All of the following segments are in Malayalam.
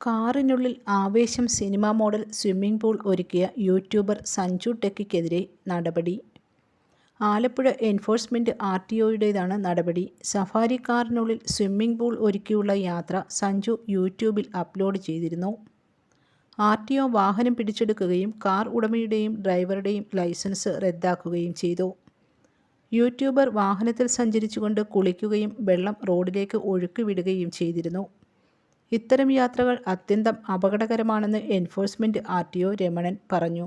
കാറിനുള്ളിൽ Aavesham cinema model swimming pool ഒരുക്കിയ യൂട്യൂബർ സഞ്ജു ടെക്കിക്കെതിരെ നടപടി. ആലപ്പുഴ എൻഫോഴ്സ്മെന്റ് ആർ ടി ഒയുടേതാണ് നടപടി. സഫാരി കാറിനുള്ളിൽ സ്വിമ്മിംഗ് പൂൾ ഒരുക്കിയുള്ള യാത്ര സഞ്ജു യൂട്യൂബിൽ അപ്ലോഡ് ചെയ്തിരുന്നു. ആർ ടി ഒ വാഹനം പിടിച്ചെടുക്കുകയും കാർ ഉടമയുടെയും ഡ്രൈവറുടെയും ലൈസൻസ് റദ്ദാക്കുകയും ചെയ്തു. യൂട്യൂബർ വാഹനത്തിൽ സഞ്ചരിച്ചുകൊണ്ട് കുളിക്കുകയും വെള്ളം റോഡിലേക്ക് ഒഴുക്കിവിടുകയും ചെയ്തിരുന്നു. ഇത്തരം യാത്രകൾ അത്യന്തം അപകടകരമാണെന്ന് enforcement R T O Ramanan പറഞ്ഞു.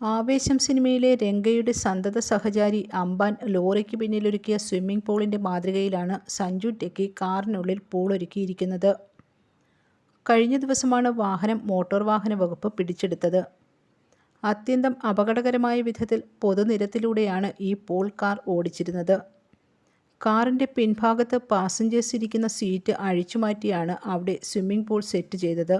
ആവേശം സിനിമയിലെ രംഗയുടെ സന്തത സഹചാരി അംബാൻ ലോറിക്ക് പിന്നിലൊരുക്കിയ സ്വിമ്മിംഗ് പൂളിന്റെ മാതൃകയിലാണ് സഞ്ജു ടെക്കി കാറിനുള്ളിൽ പൂൾ ഒരുക്കിയിരിക്കുന്നത് കഴിഞ്ഞ ദിവസമാണ് വാഹനം മോട്ടോർ വാഹന വകുപ്പ് പിടിച്ചെടുത്തത്. അത്യന്തം അപകടകരമായ വിധത്തിൽ പൊതുനിരത്തിലൂടെയാണ് ഈ പൂൾ കാർ ഓടിച്ചിരുന്നത്. കാറിന്റെ പിൻഭാഗത്ത് പാസഞ്ചേഴ്സ് ഇരിക്കുന്ന സീറ്റ് അഴിച്ചുമാറ്റിയാണ് അവിടെ സ്വിമ്മിംഗ് പൂൾ സെറ്റ് ചെയ്തത്.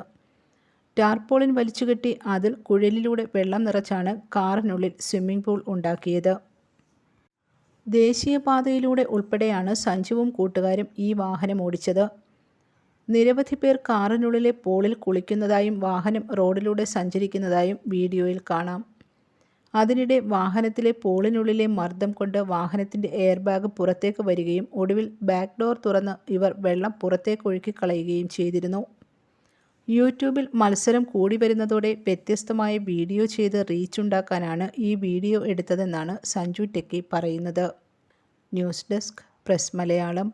ടാർപോളിൻ വലിച്ചുകെട്ടി അതിൽ കുഴലിലൂടെ വെള്ളം നിറച്ചാണ് കാറിനുള്ളിൽ സ്വിമ്മിംഗ് പൂൾ ഉണ്ടാക്കിയത്. ദേശീയപാതയിലൂടെ ഉൾപ്പെടെയാണ് സഞ്ജുവും കൂട്ടുകാരും ഈ വാഹനം ഓടിച്ചത്. നിരവധി പേർ കാറിനുള്ളിലെ പൂളിൽ കുളിക്കുന്നതായും വാഹനം റോഡിലൂടെ സഞ്ചരിക്കുന്നതായും വീഡിയോയിൽ കാണാം. അതിനിടെ വാഹനത്തിലെ പോളിനുള്ളിലെ മർദ്ദം കൊണ്ട് വാഹനത്തിന്റെ എയർ ബാഗ് പുറത്തേക്ക് വരികയും ഒടുവിൽ ബാക്ക് ഡോർ തുറന്ന് ഇവർ വെള്ളം പുറത്തേക്ക് ഒഴുക്കിക്കളയുകയും ചെയ്തിരുന്നു. യൂട്യൂബിൽ മത്സരം കൂടി വരുന്നതോടെ വ്യത്യസ്തമായ വീഡിയോ ചെയ്ത് റീച്ച് ഉണ്ടാക്കാനാണ് ഈ വീഡിയോ എടുത്തതെന്നാണ് സഞ്ജു ടെക്കി പറയുന്നത്. News desk press Malayalam.